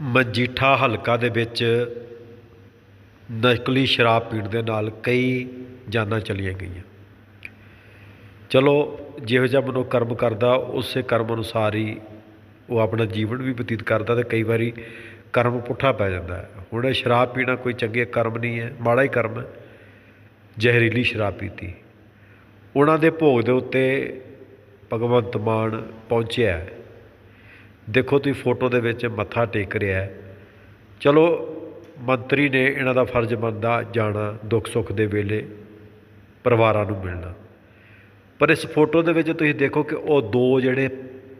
ਮਜੀਠਾ ਹਲਕਾ ਦੇ ਵਿੱਚ ਨਕਲੀ ਸ਼ਰਾਬ ਪੀਣ ਦੇ ਨਾਲ ਕਈ ਜਾਨਾਂ ਚਲੀਆਂ ਗਈਆਂ। ਚਲੋ, ਜਿਹੋ ਜਿਹਾ ਮਨੁੱਖ ਕਰਮ ਕਰਦਾ, ਉਸੇ ਕਰਮ ਅਨੁਸਾਰ ਹੀ ਉਹ ਆਪਣਾ ਜੀਵਨ ਵੀ ਬਤੀਤ ਕਰਦਾ ਤੇ ਕਈ ਵਾਰੀ ਕਰਮ ਪੁੱਠਾ ਪੈ ਜਾਂਦਾ ਹੈ। ਹੁਣ ਇਹ ਸ਼ਰਾਬ ਪੀਣਾ ਕੋਈ ਚੰਗੇ ਕਰਮ ਨਹੀਂ ਹੈ, ਮਾੜਾ ਹੀ ਕਰਮ ਹੈ। ਜ਼ਹਿਰੀਲੀ ਸ਼ਰਾਬ ਪੀਤੀ। ਉਹਨਾਂ ਦੇ ਭੋਗ ਦੇ ਉੱਤੇ ਭਗਵੰਤ ਮਾਨ ਪਹੁੰਚਿਆ ਹੈ। ਦੇਖੋ ਤੁਸੀਂ ਫੋਟੋ ਦੇ ਵਿੱਚ ਮੱਥਾ ਟੇਕ ਰਿਹਾ ਚਲੋ, ਮੰਤਰੀ ਨੇ ਇਹਨਾਂ ਦਾ ਫਰਜ਼ ਬਣਦਾ ਜਾਣਾ ਦੁੱਖ ਸੁੱਖ ਦੇ ਵੇਲੇ ਪਰਿਵਾਰਾਂ ਨੂੰ ਮਿਲਣਾ। ਪਰ ਇਸ ਫੋਟੋ ਦੇ ਵਿੱਚ ਤੁਸੀਂ ਦੇਖੋ ਕਿ ਉਹ ਦੋ ਜਿਹੜੇ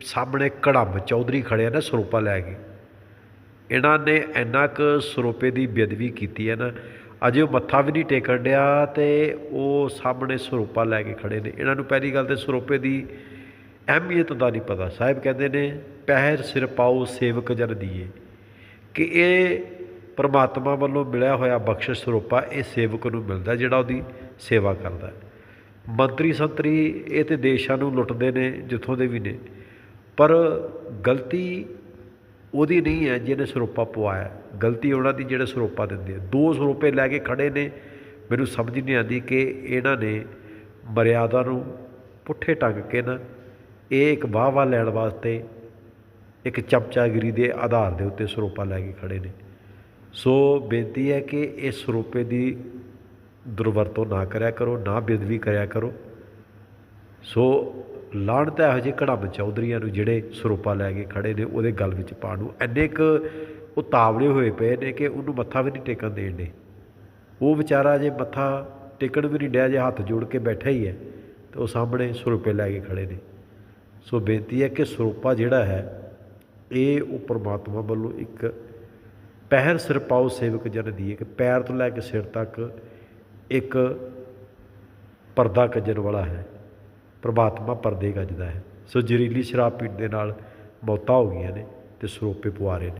ਸਾਹਮਣੇ ਕੜੰਬ ਚੌਧਰੀ ਖੜੇ ਆ ਨਾ ਸਰੂਪਾ ਲੈ ਕੇ। ਇਹਨਾਂ ਨੇ ਇੰਨਾ ਕੁ ਸਰੂਪੇ ਦੀ ਬੇਅਦਬੀ ਕੀਤੀ ਹੈ ਨਾ, ਅਜੇ ਉਹ ਮੱਥਾ ਵੀ ਨਹੀਂ ਟੇਕਣ ਡਿਆ ਤੇ ਉਹ ਸਾਹਮਣੇ ਸਰੂਪਾ ਲੈ ਕੇ ਖੜੇ ਨੇ। ਇਹਨਾਂ ਨੂੰ ਪਹਿਲੀ ਗੱਲ ਤੇ ਸਰੂਪੇ ਦੀ ਅਹਿਮੀਅਤ ਦਾ ਨਹੀਂ ਪਤਾ। ਸਾਹਿਬ ਕਹਿੰਦੇ ਨੇ, ਪਹਿਰ ਸਿਰ ਪਾਉ ਸੇਵਕ ਜਨ ਦੀਏ। ਕਿ ਇਹ ਪਰਮਾਤਮਾ ਵੱਲੋਂ ਮਿਲਿਆ ਹੋਇਆ ਬਖਸ਼ਿਸ਼ ਸਰੂਪਾ ਇਹ ਸੇਵਕ ਨੂੰ ਮਿਲਦਾ ਜਿਹੜਾ ਉਹਦੀ ਸੇਵਾ ਕਰਦਾ ਮੰਤਰੀ ਸੰਤਰੀ ਇਹ ਤੇ ਦੇਸ਼ਾਂ ਨੂੰ ਲੁੱਟਦੇ ਨੇ, ਜਿੱਥੋਂ ਦੇ ਵੀ ਨੇ। ਪਰ ਗਲਤੀ ਉਹਦੀ ਨਹੀਂ ਹੈ ਜਿਹਨੇ ਸਰੂਪਾ ਪਵਾਇਆ। ਗਲਤੀ ਉਹਨਾਂ ਦੀ ਜਿਹੜੇ ਸਰੂਪਾ ਦਿੰਦੇ ਆ। ਦੋ ਸਰੂਪੇ ਲੈ ਕੇ ਖੜੇ ਨੇ। ਮੈਨੂੰ ਸਮਝ ਨਹੀਂ ਆਉਂਦੀ ਕਿ ਇਹਨਾਂ ਨੇ ਮਰਿਆਦਾ ਨੂੰ ਪੁੱਠੇ ਟੰਗ ਕੇ ਨਾ ਇਹ ਇੱਕ ਵਾਹ ਵਾਹ ਲੈਣ ਵਾਸਤੇ ਇੱਕ ਚਮਚਾਗਿਰੀ ਦੇ ਆਧਾਰ ਦੇ ਉੱਤੇ ਸਰੋਪਾ ਲੈ ਕੇ ਖੜੇ ਨੇ। ਸੋ ਬੇਨਤੀ ਹੈ ਕਿ ਇਸ ਸਰੋਪੇ ਦੀ ਦੁਰਵਰਤੋਂ ਨਾ ਕਰਿਆ ਕਰੋ, ਨਾ ਬੇਦਵੀ ਕਰਿਆ ਕਰੋ। ਸੋ ਲਾਹਣਤ ਹੈ ਇਹੋ ਜਿਹੇ ਕੜੰਬ ਚੌਧਰੀਆਂ ਨੂੰ ਜਿਹੜੇ ਸਰੋਪਾ ਲੈ ਕੇ ਖੜੇ ਨੇ, ਉਹਦੇ ਗੱਲ ਵਿੱਚ ਪਾਉਣ ਨੂੰ ਇੰਨੇ ਕੁ ਉਤਾਵਲੇ ਹੋਏ ਪਏ ਨੇ ਕਿ ਉਹਨੂੰ ਮੱਥਾ ਵੀ ਨਹੀਂ ਟੇਕਣ ਦੇਣ ਦੇ। ਉਹ ਵਿਚਾਰਾ ਜੇ ਮੱਥਾ ਟੇਕਣ ਵੀ ਨਹੀਂ ਡਿਆ, ਜੇ ਹੱਥ ਜੋੜ ਕੇ ਬੈਠਾ ਹੀ ਹੈ, ਤੇ ਉਹ ਸਾਹਮਣੇ ਸਰੋਪੇ ਲੈ ਕੇ ਖੜੇ ਨੇ। ਸੋ ਬੇਨਤੀ ਹੈ ਕਿ ਸਰੋਪਾ ਜਿਹੜਾ ਹੈ, ਇਹ ਉਹ ਪਰਮਾਤਮਾ ਵੱਲੋਂ ਇੱਕ ਪਹਿਰ ਸਿਰ ਪਾਉ ਸੇਵਕ ਜਨ ਦੀ ਕਿ ਪੈਰ ਤੋਂ ਲੈ ਕੇ ਸਿਰ ਤੱਕ ਇੱਕ ਪਰਦਾ ਕੱਜਣ ਵਾਲਾ ਹੈ। ਪ੍ਰਮਾਤਮਾ ਪਰਦੇ ਗੱਜਦਾ ਹੈ। ਸੋ ਜ਼ਹਿਰੀਲੀ ਸ਼ਰਾਬ ਪੀਣ ਦੇ ਨਾਲ ਮੌਤਾਂ ਹੋ ਗਈਆਂ ਨੇ ਤੇ ਸਰੋਪੇ ਪਵਾ ਰਹੇ ਨੇ।